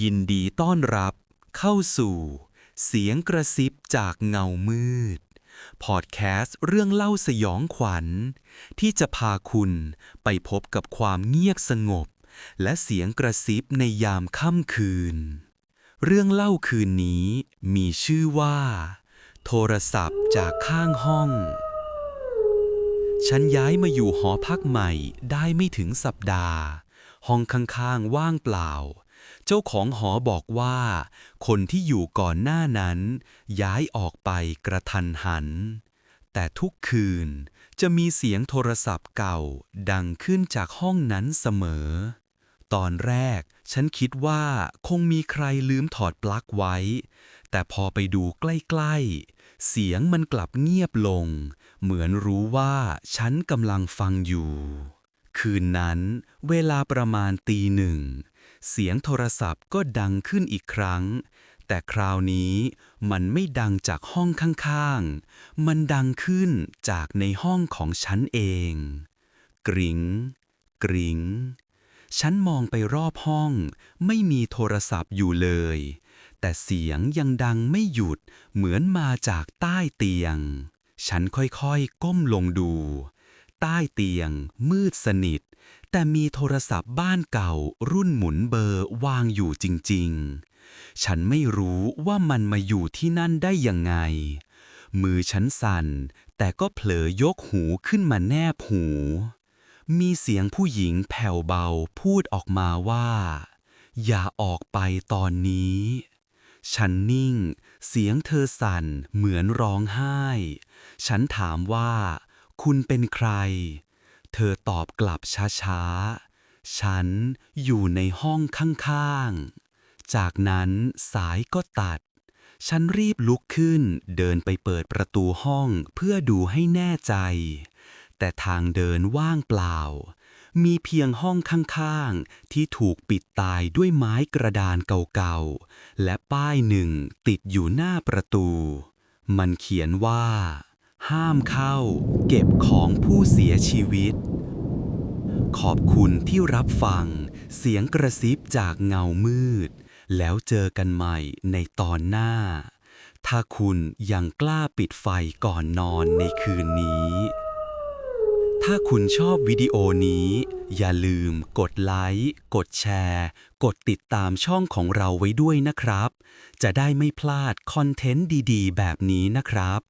ยินดีต้อนรับเข้าสู่ เสียงกระซิบจากเงามืด พอดแคสต์เรื่องเล่าสยองขวัญ ที่จะพาคุณไปพบกับความเงียบสงบ และเสียงกระซิบในยามค่ำคืน เรื่องเล่าคืนนี้มีชื่อว่า โทรศัพท์จากข้างห้อง ฉันย้ายมาอยู่หอพักใหม่ได้ไม่ถึงสัปดาห์ ห้องข้างๆว่างเปล่า เจ้าของหอบอกว่า คนที่อยู่ก่อนหน้านั้น ย้ายออกไปกระทันหัน แต่ทุกคืนจะมีเสียงโทรศัพท์เก่าดังขึ้นจากห้องนั้นเสมอ ตอนแรกฉันคิดว่าคงมีใครลืมถอดปลั๊กไว้ แต่พอไปดูใกล้ๆ เสียงมันกลับเงียบลง เหมือนรู้ว่าฉันกำลังฟังอยู่ คืนนั้นเวลาประมาณตีหนึ่ง เสียงโทรศัพท์ก็ดังขึ้นอีกครั้ง แต่คราวนี้มันไม่ดังจากห้องข้างๆ มันดังขึ้นจากในห้องของฉันเอง กริงกริ๋งฉันมองไปรอบห้อง ไม่มีโทรศัพท์อยู่เลย แต่เสียงยังดังไม่หยุดเหมือนมาจากใต้เตียง ฉันค่อยๆ ก้มลงดู ใต้เตียงมืดสนิท แต่มีโทรศัพท์บ้านเก่ารุ่นหมุนเบอร์วางอยู่จริง ๆ ฉันไม่รู้ว่ามันมาอยู่ที่นั่นได้ยังไง มือฉันสั่น แต่ก็เผลอยกหูขึ้นมาแนบหู มีเสียงผู้หญิงแผ่วเบาพูดออกมาว่า อย่าออกไปตอนนี้ ฉันนิ่ง เสียงเธอสั่นเหมือนร้องไห้ ฉันถามว่า คุณเป็นใคร ธอตอบกลับช้าๆ ฉันอยู่ในห้องข้างๆ จากนั้นสายก็ตัด ฉันรีบลุกขึ้นเดินไปเปิดประตูห้องเพื่อดูให้แน่ใจ แต่ทางเดินว่างเปล่า มีเพียงห้องข้างๆ ที่ถูกปิดตายด้วยไม้กระดานเก่าๆ และป้ายหนึ่งติดอยู่หน้าประตู มันเขียนว่าห้ามเข้า เก็บของผู้เสียชีวิต ขอบคุณที่รับฟัง เสียงกระซิบจากเงามืด แล้วเจอกันใหม่ในตอนหน้า ถ้าคุณยังกล้าปิดไฟก่อนนอนในคืนนี้ ถ้าคุณชอบวิดีโอนี้ อย่าลืมกดไลค์ กดแชร์ กดติดตามช่องของเราไว้ด้วยนะครับ จะได้ไม่พลาดคอนเทนต์ดีๆ แบบนี้นะครับ